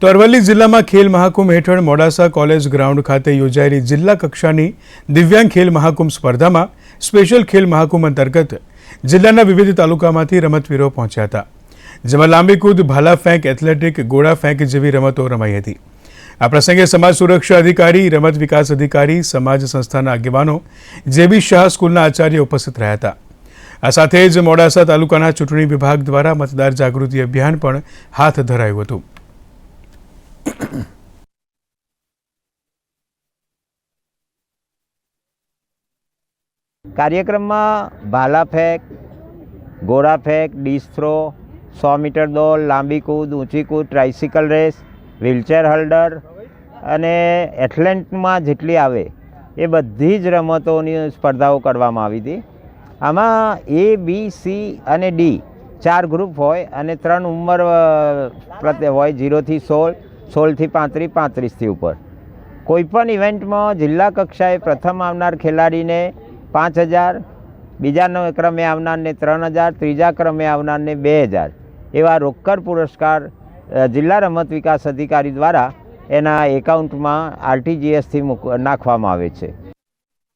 તો અરવલ્લી જિલ્લામાં ખેલ મહાકુંભ હેઠળ મોડાસા કોલેજ ગ્રાઉન્ડ ખાતે યોજાયેલી જિલ્લા કક્ષાની દિવ્યાંગ ખેલ મહાકુંભ સ્પર્ધામાં સ્પેશિયલ ખેલ મહાકુંભ અંતર્ગત જિલ્લાના વિવિધ તાલુકામાંથી રમતવીરો પહોંચ્યા હતા, જેમાં લાંબી કૂદ, ભાલા ફેંક, એથ્લેટિક, ગોળા ફેંક જેવી રમતો રમાઈ હતી. આ પ્રસંગે સમાજ સુરક્ષા અધિકારી, રમત વિકાસ અધિકારી, સમાજ સંસ્થાના આગેવાનો જેબી શાહ સ્કૂલના આચાર્ય ઉપસ્થિત રહ્યા હતા. આ સાથે જ મોડાસા તાલુકાના ચૂંટણી વિભાગ દ્વારા મતદાર જાગૃતિ અભિયાન પણ હાથ ધરાયું હતું. કાર્યક્રમમાં ભાલા ફેંક ગોળા ફેંક, ડીશ થ્રો, સો મીટર દોડ, લાંબી કૂદ, ઊંચી કૂદ, ટ્રાઇસિકલ રેસ, વ્હીલચેર હોલ્ડર અને એથ્લેન્ટમાં જેટલી આવે એ બધી જ રમતોની સ્પર્ધાઓ કરવામાં આવી હતી. આમાં એ બી સી અને ડી ચાર ગ્રુપ હોય અને ત્રણ ઉંમર પ્રત્યે હોય જીરોથી સોળ સોળથી પાંત્રીસ પાંત્રીસથી ઉપર. કોઈપણ ઇવેન્ટમાં જિલ્લા કક્ષાએ પ્રથમ આવનાર ખેલાડીને પાંચ હજાર બીજા ક્રમે આવનારને ત્રણ હજાર, ત્રીજા ક્રમે આવનારને બે હજાર. એવા રોકડ પુરસ્કાર જિલ્લા રમત વિકાસ અધિકારી દ્વારા એના એકાઉન્ટમાં આરટીજીએસથી મૂક, નાખવામાં આવે છે.